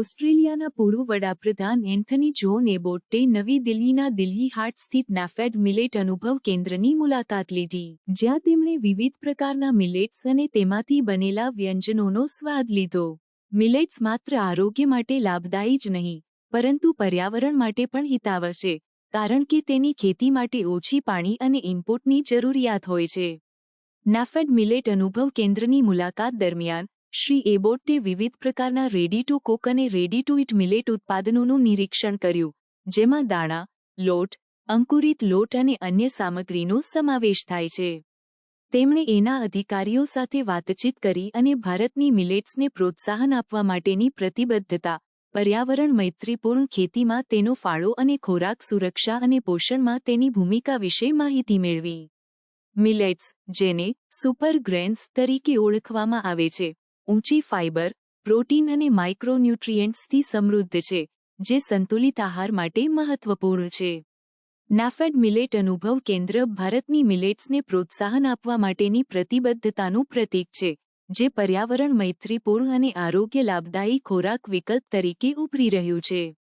ઓસ્ટ્રેલિયાના પૂર્વ વડાપ્રધાન એન્થની જોન એબોટ્ટે નવી દિલ્હીના દિલ્હી હાટ સ્થિત નાફેડ મિલેટ અનુભવ કેન્દ્રની મુલાકાત લીધી, જ્યાં તેમણે વિવિધ પ્રકારના મિલેટ્સ અને તેમાંથી બનેલા વ્યંજનોનો સ્વાદ લીધો. મિલેટ્સ માત્ર આરોગ્ય માટે લાભદાયી જ નહીં, પરંતુ પર્યાવરણ માટે પણ હિતાવહ છે, કારણ કે તેની ખેતી માટે ઓછી પાણી અને ઇનપુટની જરૂરિયાત હોય છે. નાફેડ મિલેટ અનુભવ કેન્દ્રની મુલાકાત દરમિયાન શ્રી એબોટે વિવિધ પ્રકારના રેડી ટુ કુક અને રેડી ટુ ઇટ મિલેટ ઉત્પાદનોનું નિરીક્ષણ કર્યું, જેમાં દાણા, લોટ, અંકુરિત લોટ અને અન્ય સામગ્રીનો સમાવેશ થાય છે. તેમણે એના અધિકારીઓ સાથે વાતચીત કરી અને ભારતની મિલેટ્સને પ્રોત્સાહન આપવા માટેની પ્રતિબદ્ધતા, પર્યાવરણ મૈત્રીપૂર્ણ ખેતીમાં તેનો ફાળો અને ખોરાક સુરક્ષા અને પોષણમાં તેની ભૂમિકા વિશે માહિતી મેળવી. મિલેટ્સ, જેને સુપર ગ્રેન્સ તરીકે ઓળખવામાં આવે છે ઊંચી ફાઇબર, પ્રોટીન અને માઇક્રોન્યુટ્રિયન્ટ્સથી સમૃદ્ધ છે, જે સંતુલિત આહાર માટે મહત્વપૂર્ણ છે. નાફેડ મિલેટ અનુભવ કેન્દ્ર ભારતની મિલેટ્સને પ્રોત્સાહન આપવા માટેની પ્રતિબદ્ધતાનું પ્રતીક છે, જે પર્યાવરણ મૈત્રીપૂર્ણ અને આરોગ્ય લાભદાયી ખોરાક વિકલ્પ તરીકે ઉભરી રહ્યું છે.